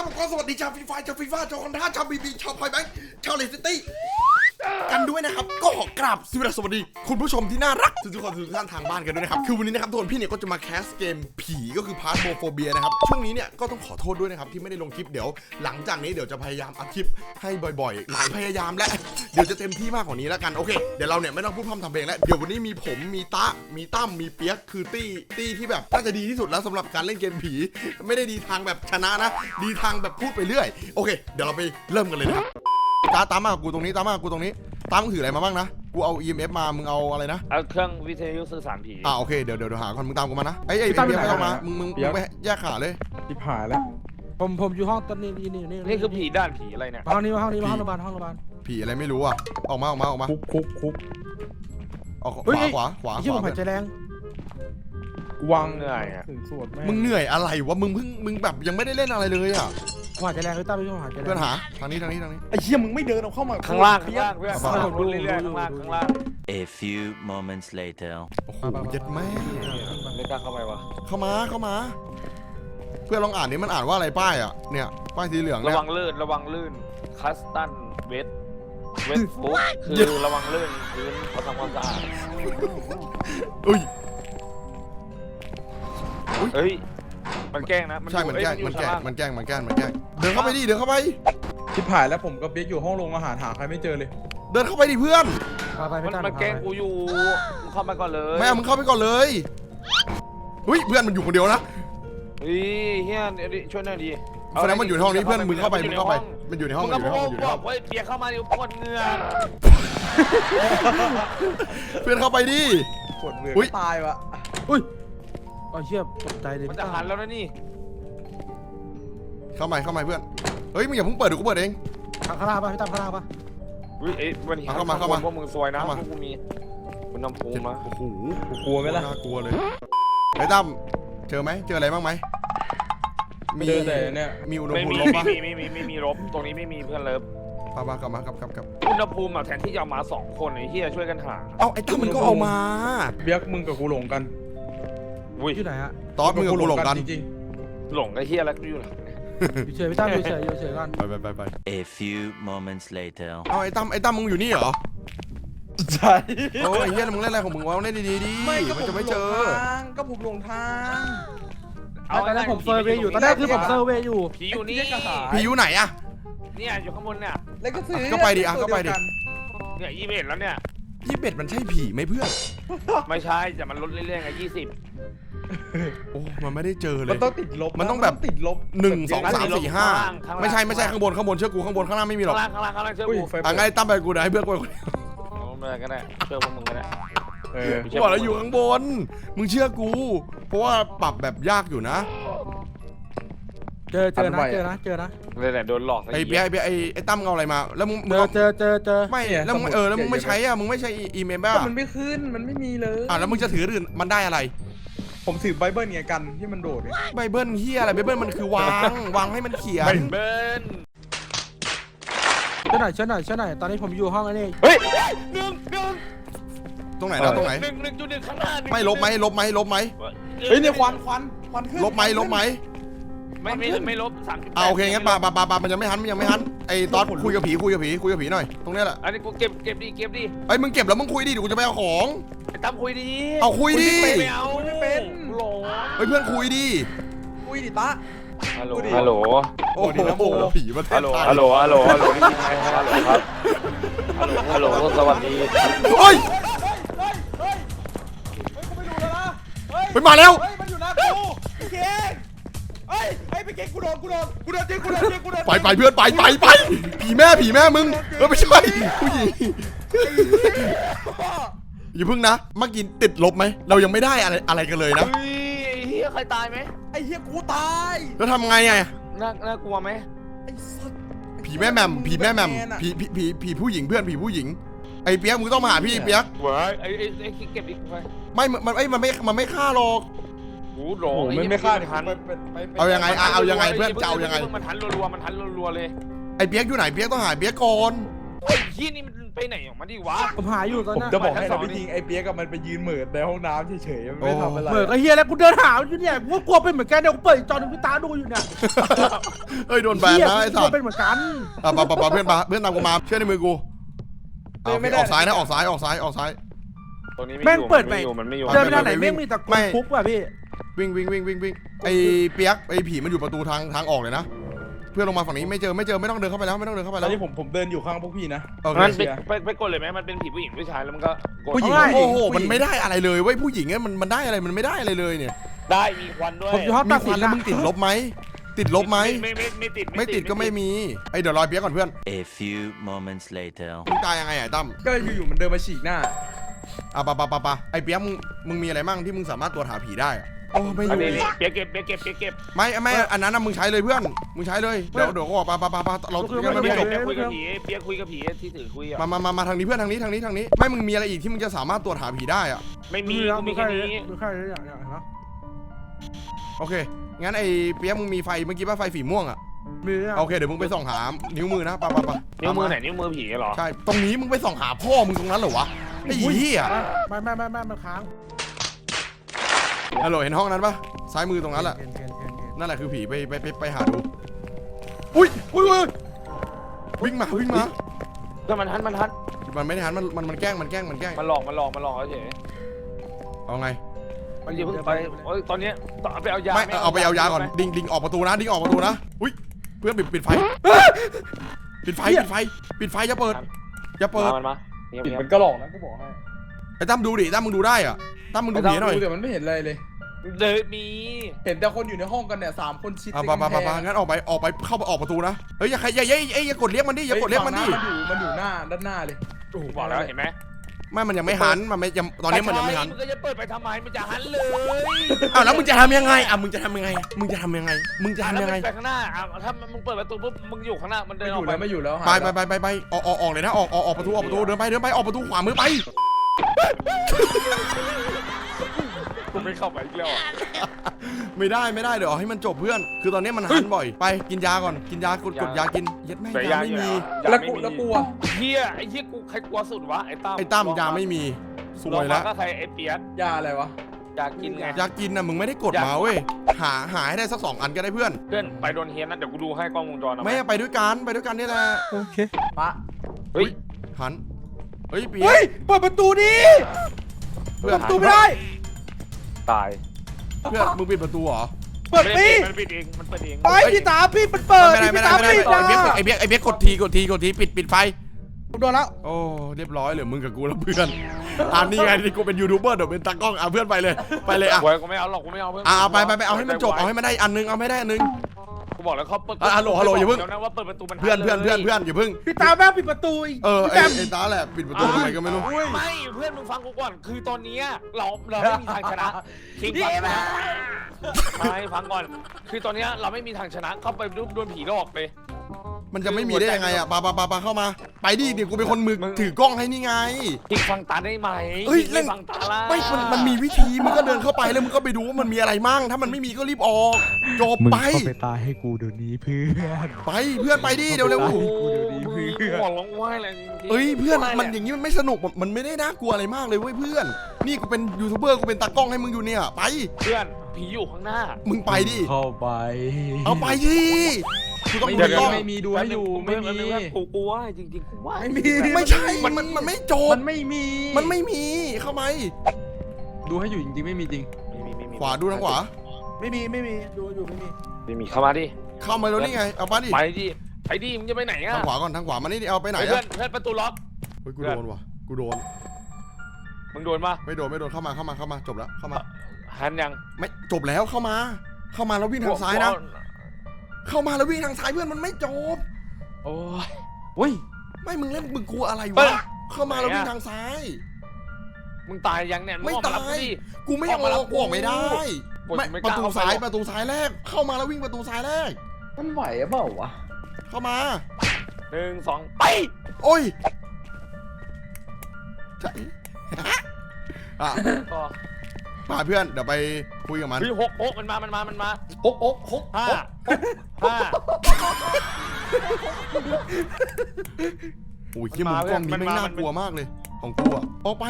ครับผมก็สวัสดีชาวฟีฟ่าชาวฟีฟ่าชาวคอนด้าชาวบีบีชาวพอยแบงค์ชาวเลสซิตี้ กันด้วยนะครับ ก็ขอกราบสวัสดี คุณผู้ชมที่น่ารักทุกคนทุกท่านทางบ้านกันด้วยนะครับ คือวันนี้นะครับทุกคนพี่เนี่ยก็จะมาแคสเกมผีก็คือพาร์ทโมโฟเบียนะครับ ช่วงนี้เนี่ยก็ต้องขอโทษด้วยนะครับ ที่ไม่ได้ลงคลิปเดี๋ยว หลังจากนี้เดี๋ยวจะพยายามอัพคลิปให้บ่อยๆ หลายพยายามและเดี๋ยวจะเต็มที่มากกว่านี้แล้วกันโอเคเดี๋ยวเราเนี่ยไม่ต้องพูดพร่ำทำเพลงแล้วเดี๋ยววันนี้มีผมมีตะมีตั้มมีเปียกคือตี้ตี้ที่แบบน่าจะดีที่สุดแล้วสำหรับการเล่นเกมผี ไม่ได้ดีทางแบบชนะนะ ดีทางแบบพูดไปเรื่อย โอเค เดี๋ยวเราไปเริ่มกันเลยนะครับ ตาตามมากับกูตรงนี้ตามมากับกูตรงนี้ตามมึงถืออะไรมาบ้างนะกูเอา EMF มามึงเอาอะไรนะเอาเครื่องวิทยุสื่อสารผีอ่าโอเคเดี๋ยวเดี๋ยวเดี๋ยวหาคนมึงตามกูมานะไอ้ไอ้พี่ตั้มเปียกอยู่ไม่ไหนเอามาอะมึงมึงเปีมึยงกไปแยกขาเลยชิบหายแล้ว ผมผมอยู่ห้องตอนนี้นี่นี่นี่คือผีด้านผีอะไรเนี่ยห้องนี้มาห้องนี้มาห้องโรงพยาบาลห้องโรงพยาบาล ผีอะไรไม่รู้อะออกมาออกมาออกมาคุกคุกคุกออกขเฮ้ย วาขวาขวาไอ้ขที่ผมวาหายใจแรงกูวางเหนื่อยอะถึงสวดแม่มึงเหนื่อยอะไรวะมึงเพิ่งมึงแบบยังไม่ได้เล่นอะไรเลยอะ ผมหายใจแรงพี่ตั้มพี่ผมหายใจแรงเพื่อนหาทางนี้ทางนี้ทางนี้ไอ้เหี้ยมึงไม่เดินเอาเข้ามาข้างล่างข้างล่างเพื่อนเอาข้างไปล่างบนเรื่อยๆข้างล่างข้างล่าง A few moments later. โอ้โหเย็ดแม่ไม่กล้าเข้าไปวะเข้ามาเข้ามา เพื่อนลองอ่านนี้มันอ่านว่าอะไรป้ายอะเนี่ยป้ายสีเหลืองระเนี่ยวังลื่นระวังลื่นคัสตันเวทเวทฟุตคือระวังลื่นพื้นเขาทำความสะอาดอุ้ยเฮ้ย มันแกล้งนะใช่มันแกล้งอยู่มันแกล้งข้างล่างมันแกล้งมันแกล้งมันแกล้งเดินเข้าไปดิเดินเข้าไป ชิบหายแล้วผมกับเบียกอยู่ห้องโรงอาหารหาใครไม่เจอเลย เดินเข้าไปดิเพื่อน พาไปมัพี่นตั้มมันแกล้งกูอยู่มึงเข้ามาก่อนเลยไม่เอามึงเข้าไปก่อนเลยอุ้ยเพื่อนมันอยู่คนเดียวนะเฮ้ยเฮียเดี๋ยวดิช่วยหน่อยดิแสดงมันอยู่ในห้องนี้เพื่อนมึงเข้าไปมึงเข้าไป มันอยู่ในห้องมึงมันก็อยู่ในบห้อองกมันอยู่ในห้องบอกว่าเปียกเข้ามาเดี๋ยวปวดเหงื่อเพื่อนเข้าไปดิ ปวดเบื่ออุ๊ยตายวะอุ้ย อ๋อเชี่ยตกใจเลยมันพี่จะตั้มหันแล้วนะนี่เข้ามาเข้ามาเพื่อนเฮ้ยมึงอย่าเพิ่งเปิดเดี๋ยวกูเปิดเองข้างล่างป่ะพี่ตั้มข้างล่างป่ะอุ้ยเอ้ยวันนี้เข้ามาเข้ามาพวกมึงซวยนะเข้าพมา วกกูมีอุณหภูมินะโอ้โหกูกลัวไหมล่ะ น่ากลัวเลยไอ้ตั้มเจอไหมเจออะไรบ้างไหมเจอแต่เนี่ย มีอุณหไม่ภูมิมีลบปะไม่มีไม่มีไม่มีลบตรงนี้ไม่มีเพื่อนเลิฟปะปะกลับมากลับกลับกลับอุณหภูมิอะแทนที่จะเอามาสองคนไอ้เหี้ยช่วยกันหา เอาไอ้ตั้มมันก็เอามา เบียกมึงกับกูหลงกัน อุ้ยอยู่ไหนฮะตอสมึงกับกูหลงกัน จริงหลงไอ้เหี้ยแล้วกูอยู่หลังอยู่เฉยพี่ตั้มอยู่เฉยอยู่เฉยก่อนไปไปไปไป A few moments later. เอาไอ้ตั้มไอ้ตั้มมึงอยู่นี่เหรอ ๆใช่โอ้ยไอ้เหี้ยมึงเล่นอะไรของมึงวะเล่นดีๆดิไม่ก็มันผมจะไม่หเจลองทางก็ผมหลงทางตอนแรกผมเซอร์เวย์อยู่ตอนแรกคือผมเซอร์เวย์อยู่ผีอยู่นี่ไอ้เหี้ยกระหายพี่อยู่ไหนอะ เนี่ยอยู่ข้างบนเนี่ยแล้วก็ซื้อก็ไปดิอะก็ไปดิ เนี่ยยี่สิบเอ็ดแล้วเนี่ย ยี่เบ็ดมันใช่ผีไหมเพื่อน ไม่ใช่แต่มันลดเรื่อยๆไงยี่สิบ โอ้มันไม่ได้เจอเลมันยต้องติดลบมันต้องแบบ ติดลบหนึ่งสองข้างสามล่างสี่ห้าข้างล่างไม่ใช่ไม่ใช่ข้างบนข้างบนเชื่อกูข้างบนข้างล่างไม่มีหรอกข้างล่างข้างล่างข้างล่างเชื่ออุ้ยกูไฟอะงั้นไอ้ตั้มไปกูเดี๋ยวให้เพื่อนกูไปคนเดียวเอาไม่ได้ก็ได้เชื่อพวกมึงก็ได้ เออกูบอกแล้วอยู่ข้างบน มึงเชื่อกู เพราะว่าปรับแบบยากอยู่นะเจอเจอนะเจอนะเจอนะเลยแต่โดนหลอกไอ้เปียไอ้เปียไอ้ไอ้ตั้มเอาอะไรมา แล้วมึงมึเจงอเอาเจอเจอเจอไม่แล้วมึงเออแล้วมึงไม่ใช้อะมึงไม่ใช้อีเมลบ้า แต่มันไม่ขึ้นมันไม่มีเลย อะแล้วมึงจะถืออื่นมันได้อะไร ผมถือไบเบิลไงกันที่มันโดดเนี่ยไบเบิลเฮียอะไรไบเบิลมันคือวางวางให้มันเขียน เบิร์นเช่วยหน่อยช่วยหน่อยช่วยหน่อยตอนนี้ผมอยู่ห้องไอ้นี่เฮ้ยหนึ่งหนึ่งตรงไหนนะตรงไหน หนึ่งหนึ่งจุดหนึ่งข้างหน้าหนึ่งไม่ลบไหมลบไหมลบไหมเฮ้ยเนี่ยควันควันควันขึ้นลบไหมลบไหม ไม่ไม่ไม่ลบสามสิบอ่าโอเคงั้นปาปาปาปามันยังไม่หันมันยังไม่หันไอ้ตอนคุยกับผีคุยกับผีคุยกับผีหน่อยตรงเนี้ยแหละอันนี้กูเก็บเก็บดิเก็บดิไอ้ยมึงเก็บแล้วมึงคุยดิเดี๋ยวกูจะไปเอาของ ไอ้ตั้มคุยดิเอาคุยดิไม่เอาไม่เป็นกูหลงเฮ้ยเพื่อนคุยดิอุ้ยดิตะ ฮัลโหลพูดดิฮัลโหล โอ้โอ้ดีนะโมโหผีประเทฮัศลโหลไทยฮัลโหล ฮัลโหล ฮัลโหลนี่ใครฮัลโหลครับ ฮัลโหล ฮัลโหล สวัสดี เฮ้ยเฮ้ย เฮ้ย เฮ้ยกูไปดูแล้วนะ เฮ้ยไปมาแล้ว เฮ้ย มันอยู่หน้ากูพี่เก่ง เฮ้ยเฮ้ยพี่เก่งกูโดนกูโดนกูโดนจริงกูโดนจริงกูโดนไปไปเพื่อนไปไปไปผีแม่ผีแม่มึงเออไม่ใช่ผู้หญิงอย่าพึ่งนะเมื่อกี้ติดลบไหมเรายังไม่ได้อะไรอะไรกันเลยนะเฮ้ยไอ้เฮียใครตายไหมไอ้เหี้ยกูตายแล้วทำไงอะน่าน่ากลัวไหมไอ้สัสผีแม่แหม่มผีแม่แหม่มผีผีผีผีผู้หญิงเพื่อนผีผู้หญิงไอ้เปียกมึงต้องมาหาพี่เปียกเว้ยไอ้ไอ้ไอ้เก็บดิไปไม่มันมันไอ้ยมันไม่ มันไม่ฆ่าหรอก กูหลโอ้งโหอ้ไม่เหี้ยไม่ฆ่าดิทันไปไปไปไปเอายังไงอะเอายังไงเพื่อนจะเอายังไง มันทันรัวๆมันทันรัวๆเลยไอ้เปียกอยู่ไหนเปียกต้องหาเปียกก่อนไอ้ยี่นี่มันไปไหนของมันดิวะ ผมหาอยู่ตอนผมเนี้ยจะบอกให้สอนะงพี่จริงไอ้เปียกกับมันไปยืนเหมือดในห้องน้ำเฉยๆมันไม่ทำอะไรเหมือนกับเฮียแล้วกูเดินหาอยู่เนี่ยกูก็กลัวเป็นเหมือนกันเดี๋ยวกูเปิดอีกจอหนึงพี่ตาดูอยู่เนี่ยเฮ้ยโดนแบนเหี้ยนะไอ้กูสักลัตวว์เป็นเหมือนกันอะปะปะปะเพื่อนปะเพื่อนตามกูมาเชื่อในมือกูเอาโอเคออกซ้ายนะออกซ้ายออกซ้ายออกซ้าย ตัวนี้ไม่แม่งอยู่เปิดมันใหม่ไม่อยู่มันไม่อยู่เดินไปทางไหนไม่แม่งมีแต่ไม่ คุกว่ะพี่ วิ่งวิ่งวิ่งวิ่งวิ่งไอ้เปียกไอ้ผีมันอยู่ประตูทางทางออกเลยนะ เพื่อนลงมาฝั่งนี้ไม่เจอไม่เจอไม่ต้องเดินเข้าไปแล้วไม่ต้องเดินเข้าไปตอแล้นวนี้ผมผมเดินอยู่ข้างพวกพี่นะ โอเคงั้นไปเชียร์ไปไปกดเลยไหมมันเป็นผีผู้หญิงผู้ชายแล้วมันก็กดผู้หญิงเอาง่ายโอ้โหผู้หญิงมันไม่ได้อะไรเลยเว้ยผู้หญิงเนี่ยมันมันได้อะไรมันไม่ได้อะไรเลยเนี่ยได้มีควันด้วยผมอยู่ห้องมีตัดคสิวันนแล้วนะมึงติดลบไหมติดลบไหมไม่ไม่ไม่ติดไม่ติดก็ไม่มีไอ้เดี๋ยวรอยเปียกก่อนเพื่อน A few moments later. มึงตายยังไงอะตั้มก็อยู่ๆมันเดินมาฉีกหน้า อะปะปะปะปะไอ้เปียกมึงมึงมีอะไรมั่งที่มึงสามารถตรวจหาผีได้อะโอ้ไม่ออันยู่นี้นี่เปียกเก็บเปียกเก็บเปียกเก็บไม่ไม่อันนั้นนะมึงใช้เลยเพื่อนมึงใช้เลยเดี๋ยวเดี๋ยวก็ออกปะปะปะปะเราคือยังไม่ไม่เปียกจบ เปียกคุยกับผีเปียกคุยกับผีที่ถือคุยอะมามามามาทางนี้เพื่อนทางนี้ทางนี้ทางนี้ไม่มึงมีอะไรอีกที่มึงจะสามารถตรวจหาผีได้อะไม่มีแล้วกูมีแค่นี้มีแค่นี้อย่างเงี้ยเห็นปะโอเคงั้นไอ้เปียกมึงมีไฟเมื่อกี้ป่ะไฟสีม่วงอะมีเนี่ยโอเคเดี๋ยวมึงไปส่องหานิ้วมือนะปะปะปะนิ้วมือไหนนิ้วมือผีเหรอ ใช่ตรงนี้มึงไปส่องหาพ่อมึงตรงนั้นเหรอวะ ไอ้เหี้ยไม่ไม่ไม่ไม่มันค้างฮัลโหลเห็นห้องนั้นปะซ้ายมือตรงนั้นแหละเห็นเห็นเห็นเห็นนั่นแหละคือผีไปไปไปไปหาดูอุ้ยอุ้ยอุ้ยวิ่งมาวิ่งมาก็มันทันมันทันมันไม่ได้หันมันมันมันแกล้งมันแกล้งมันแกล้งมันหลอกมันหลอกมันหลอกเฉยเอาไงมันอย่าเพิ่งไปโอ้ยตอนเนี้ยต้องเอาไปเอายาไม่เอาไปเอายาก่อนดิงดิงออกประตูนะดิงออกประตูนะอุ้ยเพื่อนปิดปิดไฟปิดไฟปิดไฟปิดไฟอย่าเปิดอย่าเปิดมันมา เงียบปิดเงียมับนก็หลอกนะก็บอกให้ไอ้ตั้มดูดิตั้มมึงดูได้อะตั้มมึงดูผีหน่อยดูแต่มันไม่เห็นอะไรเลย เดินมีเห็นแต่คนอยู่ในห้องกันเนี่ยสามคนชิดเอาติดไปไปกำไปแพไปงงั้นออกไปออกไปเข้าไปออกประตูนะเฮ้ยอย่าใครอย่าอย่าอย่าอย่ากดเรียกมันดิอย่ากดเรียกมันดิ มันอยู่มันอยู่หน้าด้านหน้าเลยกูบอกแล้วเห็นไหม ไม่มันยังไม่หันมันไม่ยังตอนนี้มันยังไม่หันมึงก็จะเปิดไปทำไมมันจะหันเลยอ้าวแล้วมึงจะทำยังไงอะมึงจะทำยังไง มึงจะทำยังไง มึงจะแล้วทำยังไงมันไปข้างหน้าอะถ้ามึงเปิดประตูปุ๊บมึงอยู่ข้างหน้ามันเดิไม่นอออกยู่ไปแล้วไม่อยู่แล้วหายไปไปไปไปไปออกออกออกเลยนะออกออกออกประตูออกประตูเดินไปเดินไปออกประตูขวามือไป กูไม่เข้าไปอีกแล้วอะไม่ได้ไม่ได้เดี๋ยวเอาให้มันจบเพื่อน คือตอนนี้มันหันบ่อย ไปกินยาก่อน กินยากดกดยากิน เย็ดแม่งแต่ยายาไม่อยู่มียาแล้วไม่กูมีแล้วกูอะเฮียไอ้เฮียกูใครกลัวสุดวะไอ้ตั้มไอ้ตั้มยาไม่มีสลวองยมาแล้วก็ใครไอ้เปียกยาอะไรวะ อยากกินไง ยากินน่ะมึงไม่ได้กดมาเว้ย หาหาให้ได้สักสองอันก็ได้เพื่อน เพื่อนไปโดนเฮียนนะเดี๋ยวกูดูให้กล้องวงจรเอาไม่ไปด้วยกันไปด้วยกันนี่แหละโอเคปะเฮ้ยหันเฮ้ยเปียเฮ้ยกเปิดประตูดิเพื่อนเปิดประตูไม่ได้ ตาย เพื่อนมึงปิดประตูเหรอเปิดไม่ปีได้มันปิดเองมันเปิดเองไปพี่ตาพี่มันเปิดไม่ได้ไม่พี่ได้ตาไม่ได้ปิดไอ้เปียกนะไอ้เปียกไอ้เปียกกดทีกดทีกดทีปิดปิดไฟผมโดนแล้วโอ้เรียบร้อยเลยมึงกับกูแล้วเพื่อนอันนี้ไงที่กูเป็นยูทูบเบอร์เดี๋ยวเป็นตากล้องอะเพื่อนไปเลยไปเลยอะไว้กูไม่เอาหรอกกูไม่เอาเพื่อนอะเอาไปไปไปเอาให้มันจบเอาให้มันได้อันนึงเอาไม่ได้อันนึง กูบอกแล้วเขาเปิดอะฮัลโหลฮัลโหลอย่าเพิ่งดี๋วนะว่าเปิดประตูมันเพื่อนเพื่อนเพื่อนเพื่อนอย่าเพิ่งพี่ตาแม่งปิดประตูอีกเออพี่ไอ้แบมไอ้ตาแหละปิดประตูทำไมก็ไม่รู้ไม่เพื่อนมึงฟังกูก่อน คือตอนเนี้ยเราเราไม่มีทางชนะคิงฟังนะไม่ฟังก่อน คือตอนเนี้ยเราไม่มีทางชนะเข้าไปรูปโดนผีหลอกเลย มันจะไม่มีได้ยังไงอะปาปาปาปาเข้ามา ไปดิเดี๋ยวกูเป็นคนมือมึงถือกล้องให้นี่ไงคิงฟังตาได้ไหมเฮ้ยคิงเล่นไม่ฟังตาละไม่มันมันมีวิธีมึงก็เดินเข้าไปแล้วมึงก็ไปดูว่ามันมีอะไรมั่ง ถ้ามันไม่มีก็รีบออกจบมึงไปเข้าไปตายให้กูเดี๋ยวนี้เพื่อนไปเพื่อนไปดิเดี๋ยวเร็วโอ้โหกูดูดีเพื่อนหัวร้องไห้เลยจริงๆเอ้ยเพื่อนไมันอย่างนี้มันไม่สนุกมันมันไม่ได้น่ากลัวอะไรมากเลยเว้ยเพื่อน นี่กูเป็นยูทูบเบอร์กูเป็นตากล้องให้มึงอยู่เนี่ยไป เพื่อนผีอยู่ข้างหน้า มึงไปดิเข้าไป เอาไปดิ กูต้องไม่ดูมีกล้องไม่มีดูให้อยู่ไม่มีแป๊บนึงแป๊บนึงกูกูว่าจริงๆกูว่าไม่มี ไม่ใช่มันมันมันไม่จบมันไม่มี มันไม่มีเข้าไหมดูให้อยู่จริงๆไม่มีจริง ไม่มีไม่มีขวาดูทางขวา ไม่มีไม่มีดูอยู่ไม่มีไม่มีเข้ามาดิเข้ามาแล้วนี่ไงเอามาดิไปดิไปดิมึงจะไปไหนอะทางขวาก่อนทางขวามานี่ดิเอาไปไหนเฮ้ยอะเพื่อนเพื่อนประตูล็อก เฮ้ยกูโดนว่ะกูโดนมึงโดนปะไม่โดนไม่โดนเข้ามาเข้ามาเข้ามาจบแล้วเข้ามาหันยังไม่จบแล้วเข้ามา เข้ามาแล้ววิ่งทางซ้ายนะ เข้ามาแล้ววิ่งทางซ้ายเพื่อนมันไม่จบ โอ้ยเฮ้ย ไม่มึงเล่นมึงกลัวอะไรเฮ้วะยเข้ามาแล้ววิ่งทางซ้าย มึงตายยังเนี่ยงไม่ออกตารับกูยดิกูไม่อออกมารับอกกูออกไม่ได้กูไม่ไม่ปกล้าระตูเข้าไปซ้ายหรอก ประตูซ้ายแรก เข้ามาแล้ววิ่งประตูซ้ายแรก มันไหวอะเปล่าวะเข้ามา หนึ่งสองไป โอ้ยใช่อะ ก็ มาเพื่อนเดี๋ยวไปคุยกับมันเฮ้ยหกหกมันมา มันมา มันมาโอ๊กโอ๊กโอ๊กห้าห้า โอ้ยขี้ยมุมกล้องนี้ไม่งน่ากลัวมากเลย ของกูอะออกไป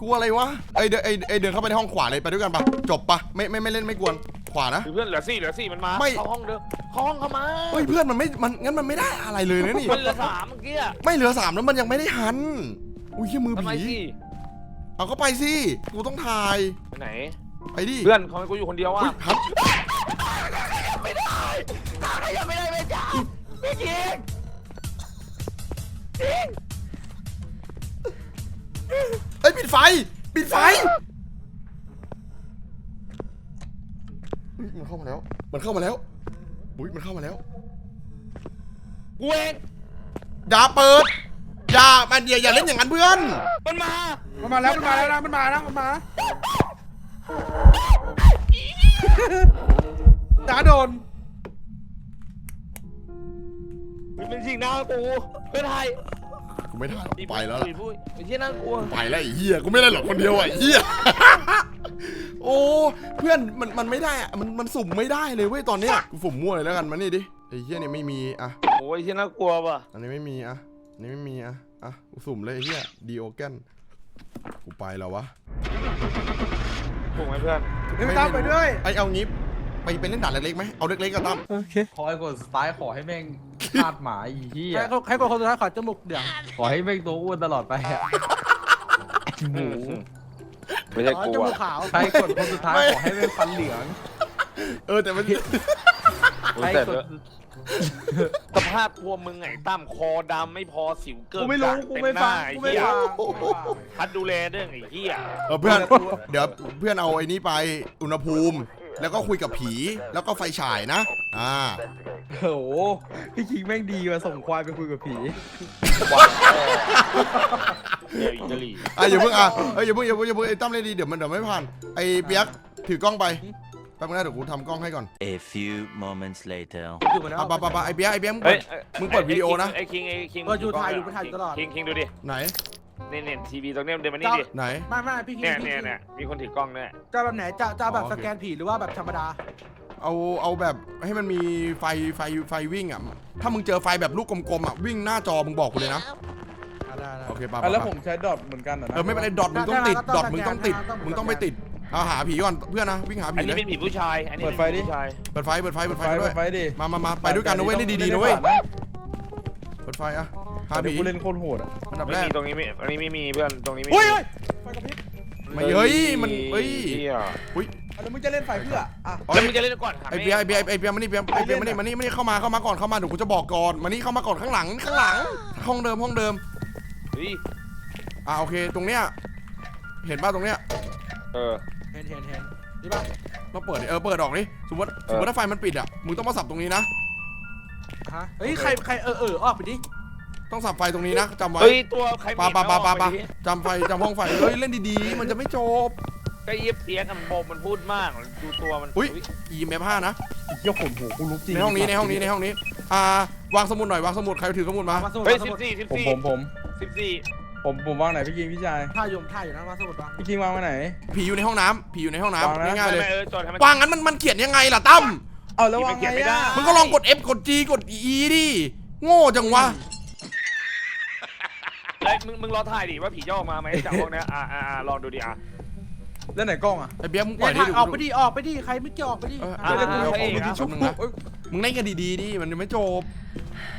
กลัวอะไรวะไอเดินไอไอเดินเข้าไปในห้องขวาเลยไปด้วยกันปะจบปะไม่ไม่ไม่เล่นไม่กวนขวานะคือเพื่อนเหลือสี่เหลือสี่มันมาไม่ เข้าห้องเดิมเข้าห้องเข้ามาเฮ้ยเพื่อนมันไม่มันงั้นมันไม่ได้อะไรเลยนะนี่มันเหลือสามเมื่อกี้อะไม่เหลือสามแล้วมันยังไม่ได้หันอุ้ยขี้ยมือทำไมผีสิ เอาเข้าไปสิ กูต้องถ่าย ไปไหน ไปดิเพื่อนเขาให้กูอยู่คนเดียวอุ้อะยหันไม่ได้ยังไม่ได้ไม่จ้าไม่จริงเอ้ยปิดไฟ ปิดไฟ อุ๊ยมันเข้ามาแล้ว มันเข้ามาแล้ว อุ้ยมันเข้ามาแล้ว กูเองอย่าเปิด อย่ามันอย่าอย่าเล่นอย่างนั้นเพื่อน มันมา มันมาแล้วมันมาแล้วนะมันมานะมันมานะจ๋าโดนมันเป็นสิ่งน่ากลัวเพื่อนไทยกูไม่ถ่ายหรอกไปแล้วล่ะพูดไอ้ที่น่ากลัวไปแล้วไอ้เหี้ยกูไม่ได้หรอกคนเดียวอะไอ้เหี้ย โอ้เพื่อนมันมันไม่ได้อะมันมันสุ่มไม่ได้เลยเว้ยตอนเนี้ยกูสุ่มมั่วเลยแล้วกันมานี่ดิไอ้เหี้ยนี่ไม่มีอะโอ้ยที่น่ากลัวว่ะอันนี้ไม่มีอะอันนี้ไม่มีอะอะกูสุ่มเลยไอ้เหี้ยดีโอแกน กูไปแล้ววะถูกไหมเพื่อนเดี๋ยวไปตามไปด้วย ไอ้เอางี้ไปไปเล่นด่านเล็กๆไหมเอาเล็กๆกับตั้มโอเคขอให้กดสไตล์ขอให้แม่งคาดหมาอีเหี้ยใครคนใครคนคนสุดท้ายขอจมูกเดี๋ยวขอให้แม่งตัวอ้วนตลอดไปอะหมูไม่ใช่ขอกจลัวมูกขาวใครกดคนสุดท้ายขอให้แม่งฟันเหลืองเออแต่มันใครกด สภาพตัวมึงไงตั้มคอดำไม่พอสิวเกินกูไม่รู้กูไม่ฟังกูไม่ฟังพัดดูแลเรื่องไอ้เหี้ยเออเพื่อน เดี๋ยวเพื่อนเอาไอ้นี้ไปอุณหภูมิ แล้วก็คุยกับผีแล้วก็ไฟฉายนะ อ่าโอ้โหพี่คิงแม่งดีมาส่งควายไปคุยกับผีเดี๋ยวอิตาลีอะอย่าเพิ่งอะเอ้ยอย่าเพิ่งอย่าเพิ่งอย่าเพิ่งไอ้ตั้มเลยดีเดี๋ยวมันเดี๋ยวไม่ผ่านไอ้เปียกถือกล้องไป แป๊บนึงนะเดี๋ยวกูทำกล้องให้ก่อน A few moments later. อยู่มาแล้วปะปะปะปะไอ้เปียกไอ้เปียกมึงเฮ้เปิยดมึงเปิดวิดีโอนะ ไอ้คิงไอ้คิงเอออยู่ถ่ายอยู่มันถ่ายอยู่ตลอด คิงคิงดูดิไหน เนี่ยเนี่ยทีวีตรงเนี้ยเดินมานี่ดิไหน ไม่ไม่พี่คิงเนี่ยพี่เนี่ยคิงเนี่ยมีคนถือกล้องเนี่ยจะแบบไหนจะจะแบบอ๋อสโอเคแกนผีหรือว่าแบบธรรมดา เอาเอาแบบให้มันมีไฟไฟไฟวิ่งอะ ถ้ามึงเจอไฟแบบลูกกลมๆอะวิ่งหน้าจอมึงบอกกูเลยนะอะได้ได้ โอเคปะอะปะแล้วปะผมใช้ดอทเหมือนกันเหรอนะ เออไม่เป็นไรดอทมึงต้องติดได้ได้ดอทมึงต้องติดต้องมึงต้องไปติด เอาหาผีก่อนเพื่อนนะวิ่งหาผีอันเลนี้ยเป็นผีผู้ชาย อันนี้เป็นผีผู้ชายเปิดไฟเปิดไฟเปิดไฟไฟด้วยไฟดิมามามาไปด้วยกันนะเว้ยเล่นดีๆนะเว้ยเปิดไฟอะหาเดี๋ยผีวกูเล่นโคตรโหดอะอันดับไม่แรกมีตรงนี้ไม่อันนี้ไม่มีเพื่อน ตรงนี้ไม่มีเฮ้ยเฮ้ยไฟกระพริบไม่เฮ้ยมันเฮ้ยเหี้ยอุ้ยอะแล้วมึงจะเล่นไฟเพื่ออะแล้วมึงจะเล่นก่อนไอเปียไอเปียไอเปียมานี่เปียไอเปียมานี่มานี่มานี่เข้ามาเข้ามาก่อนเข้ามาเดี๋ยวกูจะบอกก่อนมานี่เข้ามาก่อนข้างหลังข้างหลังห้องเดิมห้องเดิมเฮ้ยอ่าโอเคตรงเนี้ยเห็นป่ะตรงเนี้ยเออเห็นเห็นเห็นนี่ป่ะมาเปิดดิเออเปิดออกดิสมมติสมมติถ้าไฟมันปิดอะมึงต้องมาสับตรงนี้นะ ฮะเฮ้ยใครใครเออเออออกไปดิต้องสับไฟตรงนี้นะจำไว้เฮ้ยตัวใครปาปาปาปาปามีจำไฟจำห้องไฟเฮ้ยเล่นดีๆ มันจะไม่จบก็เย็บเปียกมันบอกมันพูดมากดูตัวมันอุ๊ย EMF 5นะเหี้ยขนหัวกูลุกจริงในห้องนี้ในห้องนี้ในห้องนี้อ่าวางสมุดหน่อยวางสมุดใครถือสมุดมามาสมุดเฮ้ยมาสสิบมุดสี่สิบผมสี่ผมผมสิบสี่ ผมผมวางไหนพี่คิงพี่ชายท่าอยู่ท่าอยู่นะมาสมุดวางพี่คิงวางมาไหน ผีอยู่ในห้องน้ำผีอยู่ในห้องวางน้ำนะง่ายๆเลยไม่เออจอดให้มัน วางงั้นมันมันเขียนยังไงล่ะตั้มเอาแล้ววางพี่มันเขียนไงไม่ได้อะมึงก็ลองกด F กด G กด E ดิโง่จังวะเฮ้ยมึงมึงรอถ่ายดิว่าผีจะออกมาไหมจากห้องเนี้ยอ่าอ่าอ่าลองดูดิอะ แล้วไหนกล้องอะไอ้เบี้ยมึงปล่เนี่อยยดิถ่ายออกไปดิออกไปดิใครไม่เกี่ยวออกไปดิเอออะเดี๋ยวกูอ่าเอาของให้ดูที่ชุบนึงนะมึงเล่นกันดีๆดิมันยังไม่จบ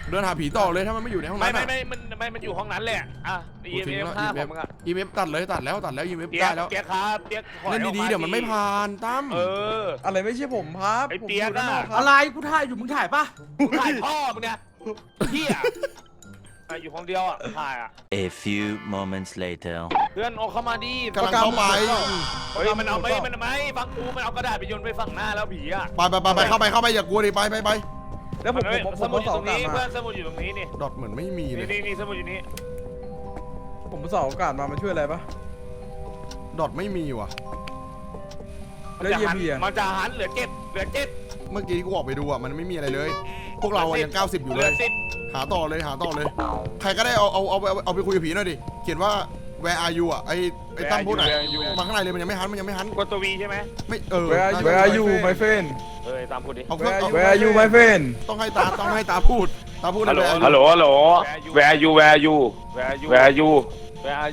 เดินหาผีต่อเลยถ้ามันไม่อยู่ในห้องไม่น้ำไม่อะ ไม่มันไม่มันอยู่ห้องนั้นแหละอะกูทิ้ง EMF แล้วห้าข EMF องมึงอะ EMF ตัดเลยตัดแล้วตัดแล้ว EMF เปียได้กแล้วเปียกครับเปียกถอยเล่นออกดีๆเดี๋ยวมันไม่ผ่านตั้มเออ อะไรไม่ใช่ผมครับไอ้ผมเปี๊ยกด้านนอกอะครับอะไรกูถ่ายอยู่มึงถ่ายปะถ่ายพ่อมึงเนี่ยเฮียอะอยู่ห้องเดียวอะถ่ายอะ A few moments later. เพื่อนเอาเข้ามาดิกำลังเข้าไปเฮ้ยมันเอาไม่มันไม่ฟังกูมันเอากระดาษไปโยนไปฝั่งหน้าแล้วผีอะไปไปไปไปเข้าไปเข้าไปอย่ากลัวดิไปไปไป แล้วผมเฮ้ยผมผสมมุผดมอยู่สอตบรงกาสนี้มาเพื่อนสมุดอยู่ตรงนี้นี่ดอทเหมือนไม่มีเลนี่ยนี่นี่สมุดอยู่นี่ผมสอบโอกาสมามาช่วยอะไรปะ ดอทไม่มีว่ะ แล้วเยียหันเบียมันจะหันเหลือเจ็ดเหลือเจ็ดเมื่อกี้กูออกไปดูอะมันไม่มีอะไรเลย พวกเราอะยัง90 อยู่เหเลลือย สิบหาต่อเลยหาต่อเลย ใครก็ได้เอาเอาเอาเอาเอาไปคุยกับผีหน่อยดิ เขียนว่า where are you อะไอ้ไอ้ตั้มพูดหน่อยมาข้างในเลยมันยังไม่หันมันยังไม่หันกดตัววีใช่ไหมไม่เออแวร์แวร์ยูไมเฟนเออตามพูดดิ เอาเครื่องเอาแวร์ยูไมเฟนต้องให้ตาต้องให้ตาพูดตาพูดฮัลโหลเลยฮัลโหล ฮัลโหล where you where you where you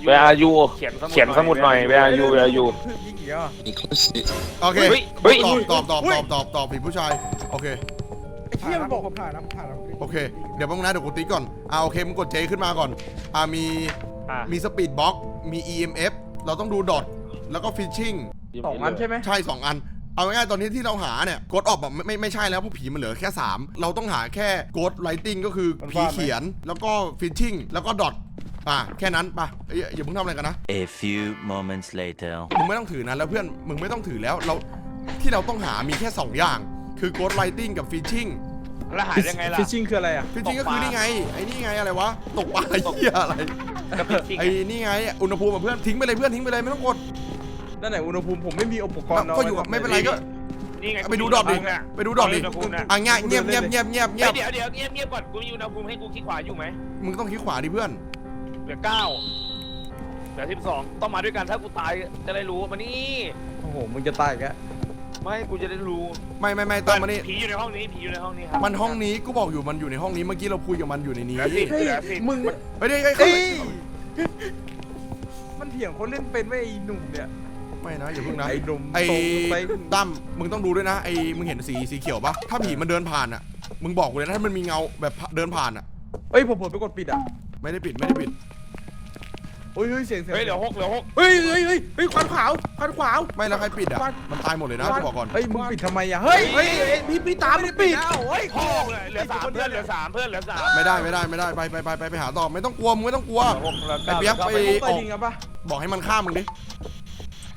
where you เขียนเขียนสมุดหน่อย where you where you พึ่งยิงอีกแล้วโอเคเฮ้ยเฮ้ย ตอบตอบตอบตอบตอบตอบผิดผู้ชายโอเคไอ้เหี้ยมันบอกผมผ่านแล้วผมผ่านแล้วโอเค เดี๋ยวแป๊บนึงนะเดี๋ยวกูติ๊กก่อนอ่าโอเคมึงกดเจขึ้นมาก่อนอ่ามี อะมีสปีดบ็อก มี EMF เราต้องดูดอทแล้วก็ฟิชชิ่ง สองอันใช่ไหมใช่ 2 อัน เอาง่ายๆตอนนี้ที่เราหาเนี่ยกดออกแบบไม่ไม่ไม่ใช่แล้วเพราะผีมันเหลือแค่ 3 เราต้องหาแค่กดไลติงก็คือผีเขียนแล้วก็ฟิชชิ่งแล้วก็ดอทอะแค่นั้นป่ะเอ้ยอย่าเพิ่งทำอะไรกันนะ A few moments later. มึงไม่ต้องถือนะแล้วเพื่อนมึงไม่ต้องถือแล้วเราที่เราต้องหามีแค่ 2 อย่าง คือกดไลติงกับฟิชชิ่ง แล้วหายังไงล่ะ ฟิชชิ่งคืออะไรอะฟิชชิ่งตก็กปลาคือนี่ไง ไอ้นี่ไงอะไรวะ ตกปลาไอ้เหี้ยอะไรกับพิชชิ่งไอ้นี่ไง อุณหภูมิอะเพื่อนทิ้งไปเลยเพื่อนทิ้งไปเลยไม่ต้องกดนั่นไหนอุณหภูมิผมไม่มีอุปกรณ์ก็อยู่กับไม่เป็นไรก็ นี่ไงไปดูดอทดิ ไปดูดอทดิอุณหภูมิน่ะอะเงียบเงียบเงียบเงียบเงียบเงีเฮ้ยยบเดี๋ยวเดี๋ยวเงียบเงียบก่อนกูมีอุณหภูมิให้กูคลิกขวาอยู่ไหมมึงต้องคลิกขวาดิเพื่อนเหลือเก้าเหลือสิบสองต้องมาด้วยกันถ้ากูตายจะได้รู้มานี่โอ้โหมึงจะตายอีกแล้ว ไม่กูจะได้รู้ไม่ไม่ไม่ตามมานี่ผีอยู่ในห้องนี้ผีอยู่ในห้องนี้ครับมันห้องนี้กูบอกอยู่มันอยู่ในห้องนี้เมื่อกี้เราคุยกับมันอยู่ในนี้เหลือสิบเหลือสิบมึงเฮ้ยเฮ้ยเฮ้ยเอ้เฮ้ยยมันเถียงคนเล่นเป็นไม่ไอ้หนุ่มเนี่ยไม่นะอย่าเพิ่งนะไอ้หนุ่มไอ้ตรงไปตั้มมึงต้องดูด้วยนะไอ้มึงเห็นสีสีเขียวปะถ้าผีมันเดินผ่านอะ มึงบอกกูเลยนะถ้ามันมีเงาแบบเดินผ่านอะเอ้ยผมเผลอไปกดปิดอะไม่ได้ปิดไม่ได้ปิด โอ้ยเฮ้ยเสียงเสียงเฮ้ยเหลือหกเหลือหกเฮ้ยเฮ้ยเฮ้ยเฮ้ยควันขาวควันขาว ไม่แล้วใครปิดอะมันตายหมดเลยนะกูบอกก่อนเฮ้ยมึงปิดทำไมอะเฮ้ยเฮ้ยเฮ้ยพี่พี่ตามไม่ปิดเฮ้ยพ่อเลยเหลือสามเพื่อนเหลือสามเพื่อนเหลือสามไม่ได้ไม่ได้ไม่ได้ไปไปไปไปไปหาต่อไม่ต้องกลัวมึงไม่ต้องกลัว หกเหลือไอ้เปียกไปไปออกยิงกันปะบอกให้มันฆ่ามึงดิ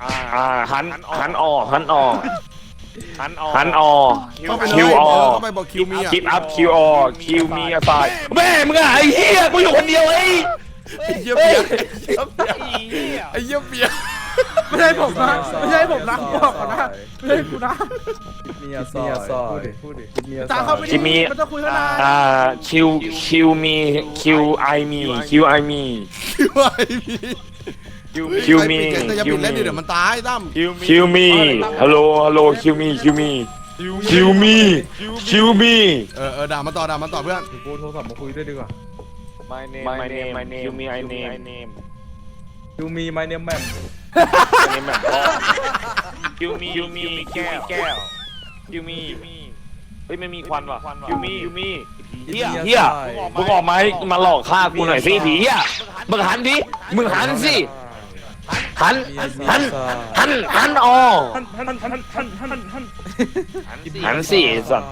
อ่าหันหันออกหันออกหันออกหันออก เข้าไปเลย คิวออ เข้าไปบอกคิวมีอะคิปอัพคิวออคิวมีอะไซแม่มึงอะไอ้เหี้ยกูอยู่คนเดียวไอ้ ไอ้เหี้ยเปียกไอ้เหี้ยเหี้ยเปียกไม่ใช่ผมนะไม่ใช่ผมนะบอกก่อนนะไม่ใช่กูนะเมียซอยพูดดิพูดดิเมียซตาอยเข้าไปดิมันต้องคุยกันนานอ่าคิวคิวมีคิวไอมีคิวไอมีคิวไอ้พี่คิวมีใครปิดแต่อย่าปิดเล่นดิเดี๋ยวมันตายตั้มคิวมีฮัลโหลฮัลโหลคิวมีคิวมีคิวมีคิวมีเออเออด่ามาต่อด่ามาต่อเพื่อนกูโทรศัพท์มาคุยด้วยดีกว่า My name My name My name Kill me I name ดูมี my name แม่ม My name แบบพ่อ Kill me Kill me แก้วแก้ว Kill me เฮ้ยไม่มีควันว่ะ Kill me Kill me เฮียเฮียมึงออกมาให้มาหลอกฆ่ากูหน่อยสิผีเฮียมึงหันดิมึงหันสิหันหันหันหันออกท่านท่านท่านท่านท่านท่านหันสิสัตว์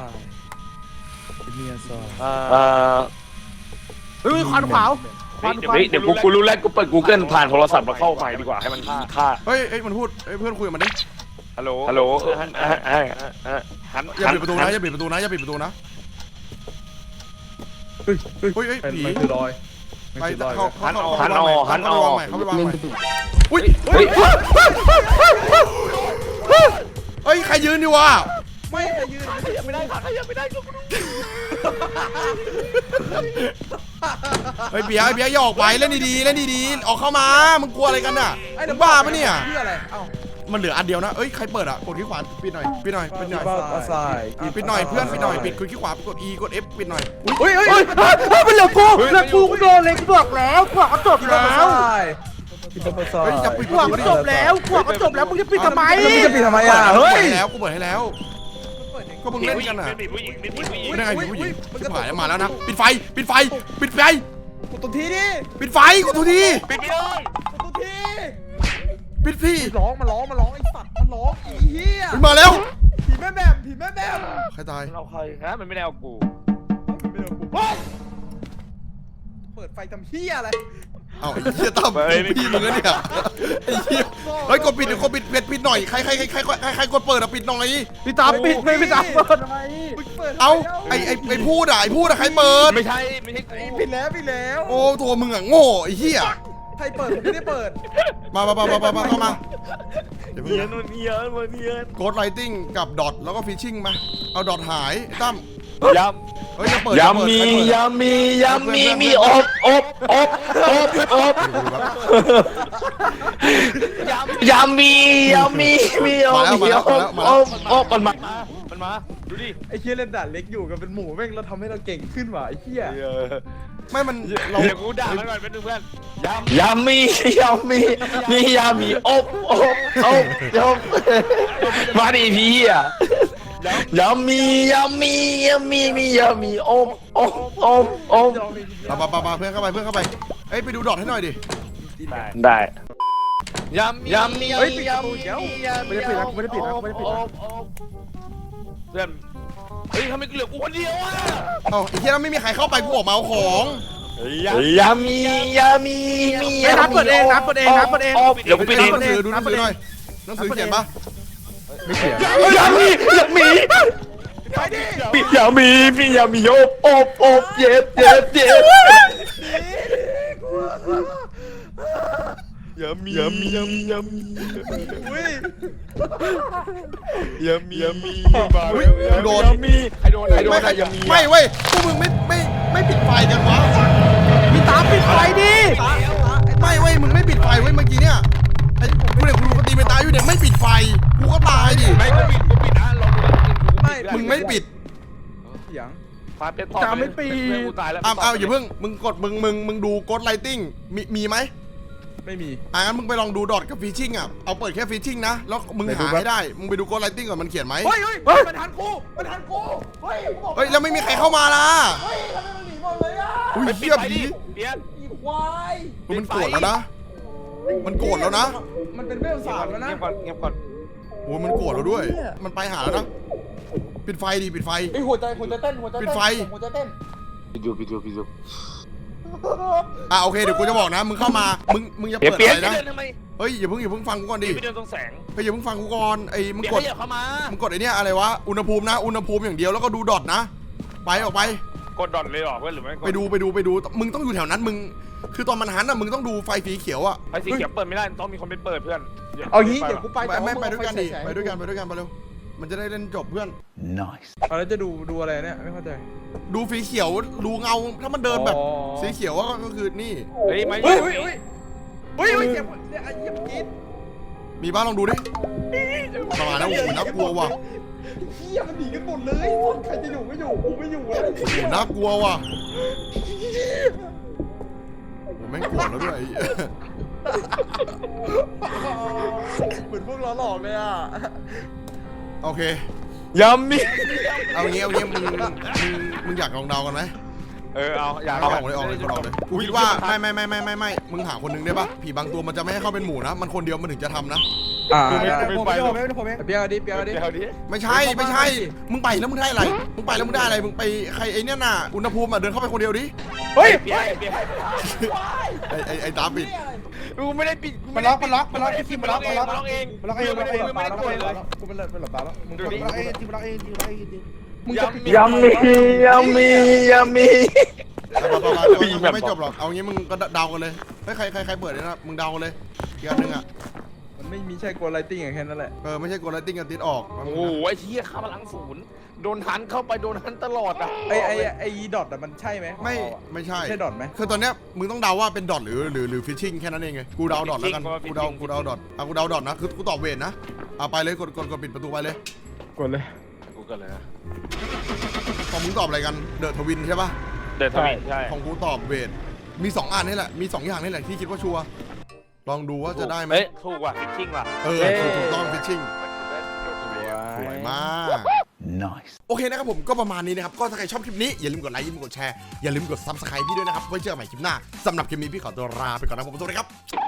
เมียซอยเอ่อ เฮ้ยควันขาวควันเดี๋ยวควันเดี๋ยวกูกูรู้แล้วกูเปิด Google ผ่านโทรศัพท์มาเข้าใหม่ดีกว่าให้มันฆ่าเฮ้ยเอ้ยมันพูดเอ้ยเพื่อนคุยกับมันดิฮัลโหลฮัลโหลหันหันหันอย่าปิดประตูนะอย่าปิดประตูนะอย่าปิดประตูนะเฮ้ยเฮ้ยเฮ้ยเฮ้ยเป็นผีมันคือรอยมันไปคือรอยเข้าหันออกเข้าหันออกหันออกเข้าไปวางใหม่เข้าไปวางใหม่อุ้ยเฮ้ยเฮ้ยใครยืนอยู่วะ ไม่ไปยืนไม่ได้ขยับไม่ได้กูเฮ้ยเปียกไอ้เปียกอย่าออกไปเล่นดีๆเล่นดีๆออกเข้ามามึงกลัวอะไรกันน่ะมึงบ้าปะเนี่ย เพื่ออะไรเอ้ามันเหลืออันเดียวนะเอ้ยใครเปิดอะกดที่ขวาปิดหน่อยปิดหน่อยปิดหน่อยอาซายอะปิดหน่อยเพื่อนปิดหน่อยปิดกดที่ขวากด E กด F ปิดหน่อยอุ้ยเฮ้ยเฮ้ยเฮ้ยเฮ้ยเฮ้ยมันเหลือกูเหลือกูกูโดนเลยกูบอกแล้วกูบอกก็จบที่แล้บ้านวซายที่บ้านซายเฮ้ยจะปิดกูบอกก็จบแล้วกูบอกก็จบแล้วมึงจะปิดทำไมมึงจะปิดทำไมอะเฮ้เฮ้ยยแล้วกูเปิดให้แล้ว ก็มึงเล่นกันอะมีผู้หญิงมีผู้หญิงไม่ได้ไงมีผู้หญิงชิบหายแล้วมาแล้วนะปิดไฟปิดไฟปิดไฟกดตัวทีดิปิดไฟกดทุกทีปิดไม่ได้กดตัวทีปิดพี่ร้องมาร้องมาร้องไอ้สัตว์มันร้องไอ้เหี้ยมันมาแล้วผีแม่แม่มผีแม่แม่มใครตายเราใครฮะมันไม่ได้เอากูไม่เอากูเฮ้ยเปิดไฟทำเหี้ยอะไร เอ้าไอ้เหี้ยตั้มพี่มึงนะเนี่ยไอ้เหี้ยเฮ้ยกดปิดเดี๋ยวกดปิดปิดปิดหน่อยใครใครใครใครใครใครกดเปิดอะปิดหน่อย พี่ตามปิดไม่พี่ตามเปิดทำไมมึงเปิด เอ้าไอ้ไอ้ไอ้พูดอะไอ้พูดอะใครเปิด ไม่ใช่ ไม่ใช่กูผิดแล้วผิดแล้วโอ้ตัวมึงอะโง่ไอ้เหี้ยใครเปิดผมไม่ได้เปิดมามามามามามาเข้ามาเดี๋ยวเพิ่งเนียนนะมันเนียนมันเนียนโกดไลติงกับดอทแล้วก็ฟิชชิ่งมา เอาดอทหายตั้มย เฮ้ยจะเปิดำจะเปิดยำมีใครเปิดอะยำมียำมีมีอบอบอบอบอบยำมียำมีมีอบมีอบอบอบมันมามันมันมาดูดิไอ้เฮียเล่นด่านเล็กอยู่กันเป็นหมู่แม่งเราทำให้เราเก่งขึ้นว่ะไอ้เฮียไม่มันเราเดี๋ยวกูด่ามันก่อนเป็นเพื่อนยำยำมียำมีมียำมีอบอบอบยำมาดิพี่อะ ยำมียำมียำมีมียำมีอบอบอบอบปะปะปะปะเพื่อนเข้าไปเพื่อนเข้าไปเอ้ยไปดูดอทให้หน่อยดิได้ยำยำมีเฮ้ยปิดประตูเดี๋ยวไม่ได้ปิดนะไม่ได้ปิดนะไม่ได้ปิดนะเพื่อนเฮ้ยทำไมกูเหลือกูคนเดียวอะเอ้าไอ้เหี้ยแล้วไม่มีใครเข้าไปกูออกมาเอาของยำมียำมีมีไอ้นัดเปิดเองนัดเปิดเองนัดเปิดเองเดี๋ยวกูปิดหเอนังงสือดูหนังสือหน่อยหนังสือเขียนปะ ไม่เขียนยำมียำมีไปดิพี่ยำมีพี่ยำมีอบอบอบเย็บเย็บเย็บยำมียำมียำมียำมีอุ้ยยำมียำมีอุ๊ยโดนยำมีใครโดนใครโดนใครยำมีไม่เว้ยพวกมึงไม่ไม่ไม่ปิดไฟกันวะพี่ตามปิดไฟดิไม่เว้ยมึงไม่ปิดไฟเว้ยเมื่อกี้เนี่ย อยู่เนี่ยไม่ปิดไฟ กูก็ตายดิ ไม่กูปิดกูปิดนะลองดูมึงไม่ปิดเสียงฟาดเป็นต่อไปเลยกูตายแล้วอ้าวอ้าวอย่าเพิ่ง มึงกด มึง มึง มึงดูกดไลติ้ง มี มีไหมไม่มี อะงั้นมึงไปลองดูดอทกับฟีชิ่งอะ เอาเปิดแค่ฟีชิ่งนะ แล้วมึงหาให้ได้ มึงไปดูกดไลติ้งก่อนมันเขียนไหม เฮ้ยเฮ้ยเฮ้ยมันทันกูมันทันกูเฮ้ยกูบอกเฮ้ย แล้วไม่มีใครเข้ามาล่ะเฮ้ยทำไมมันหนีหมดเลยอะอุ้ยปิเหี้ดยไฟผีดิเปลี่ยน อีควาย มันโกรธแล้วนะ มันโกรธแล้วนะมันเป็นเวลสามแล้วนะเงียบก่อนเงียบก่อนโอ้ยมันโกรธแล้วด้วย มันไปหาแล้วนะ ปิดไฟดิปิดไฟ ไอ้หัวใจหัวใจเต้นหัวใจปิเต้ดนไฟ หัวใจเต้นปิดดูปิดดูปิดดูอะโอเคเดี๋ยวกูจะบอกนะ มึงเข้ามา มึงมึงอย่าเปลี่ยนเปิดเปลี่ยนอะไรเดินะนทำไมเฮ้ยอย่าเพิ่งอย่าเพิ่งฟังกูก่อนดิเปลี่ยนเดินตรงแสงเฮ้ยอย่าเพิ่งฟังกูก่อนไอ้มึงเปลี่ยนกด ขยับเข้ามามึงกดไอ้เนี่ยอะไรวะ อุณหภูมินะ อุณหภูมิอย่างเดียวแล้วก็ดูดอทนะ ไปออกไป กดดอทเลยหรอเพื่อนหรือไม่ไปดูไปดูไปดู มึงต้องอยู่แถวนั้นมึง คือตอนมันหันอะมึงต้องดูไฟสีเขียวอะไฟสีเขียวเปิดไม่ได้ต้องมีคนไปเปิดเพื่อนเอางี้เดี๋ยวกูไปไม่แต่ไม่ว่าไปด้วยกันดิมึงเอาไปด้วยกันไปด้วยกันไปเร็วมันจะได้เล่นจบเพื่อน Nice. เอาแล้วจะดูดูอะไรเนี่ยไม่เข้าใจ ดูสีเขียวดูเงาถ้ามันเดินแบบอ๋อสีเขียวอะก็คือนี่เฮ้ยไม่เฮ้ยเฮ้ยเฮ้ยเฮ้ยเฮ้ยเจ็บเนี่ยไอ้เหี้ยกินมีบ้านลองดูดิประมาณนั้นโอ้โหน่ากลัวว่ะ เหี้ยมันหนีกันหมดเลยใครจะอยู่ก็อยู่กูไม่อยู่แล้วโอ้โหน่ากลัวว่ะโอ้โหแม่งโกรธแล้วด้วยไอ้เหี้ยเหมือนพวกเราหลอกเลยอะโอเคยำมีเอางี้เอางี้มึงมึงมึงอยากลองเดากันไหมเออเอาอยากเอาออกเลยออกเลยออกเลยกูคิดว่าไม่ไม่ไม่ไม่ไม่ไม่มึงหาคนหนึงได้ปะผีบางตัวมันจะไม่ให้เข้าเป็นหมู่นะ มันคนเดียวมันถึงจะทำนะ อ่าไม่ไม่ไปหรอกเปียวดิเปียวดิ เดี๋ยวดิไม่ใช่ไม่ใช่ มึงไปแล้วมึงได้อะไร มึงไปแล้วมึงได้อะไร มึงไปใครไอ้เนี่ยน่ะ อุณหภูมิอะเดินเข้าไปคนเดียวดิ เฮ้ย เปลี่ยนเปลี่ยนไอ้ไอ้ไอ้ตาปิดกูไม่ได้ปิดมันล็อกมันล็อกมันล็อกไอ้ทีมมันล็อกเองมันล็อกเองมันล็อกเองมันล็อกเองไม่ได้กดเลยกูเป็นเป็นหลับตาแล้วมึงดูดิมันล็อกเองทีมล็อกเองทีมล็อกเองมึงยจะำมียำมียำมียำมีเอาเอาเอาปีเอาแบบไม่จบหรอก เอางี้มึงก็เดากันเลย เฮ้ยใครใครใครเปิดเนี่ยนะมึงเดากันเลยอีกอันหนึงอะ มันไม่มีใช่โกลไลติ้งอย่างแค่นั้นแหละ เออไม่ใช่กดไลติ้งกับติดออกโอ้โหไอ้เหี้ยข้าพลังศูนย์โดนหันเข้าไปโดนหันตลอดอะไอไอไอดอทอะมันใช่ไหมไม่ไม่ใช่ใช่ดอทไหมคือตอนเนี้ยมึงต้องเดาว่าเป็นดอทหรือหรือหรือฟิชชิ่งแค่นั้นเองไงกูเดาดอทแล้วกันกูเดากูเดาดอทอะกูเดาดอทนะคือกูตอบเวทนะเอาไปเลยกดกดกดปิดประตูไปเลยกดเลย กูเกิดเลยนะของมึงตอบอะไรกันเดอะทวินใช่ปะเดินทวินใช่ของกูตอบเวทมีสองอันนี่แหละมีสองอย่างนี่แหละที่คิดว่าชัวร์ ลองดูว่าจะได้ไหมเฮ้ยถูกว่ะฟิชชิ่งว่ะ เออถูกถูกต้องฟิชชิ่งสวยมาก Nice. โอเคนะครับผมก็ประมาณนี้นะครับ ก็ถ้าใครชอบคลิปนี้ อย่าลืมกดไลค์อย่าลืมกดแชร์ อย่าลืมกด subscribe พี่ด้วยนะครับ ไว้เจอกันใหม่คลิปหน้าสำหรับคลิปนี้พี่ขอตัวลาไปก่อนนะผมสวัสดีครับ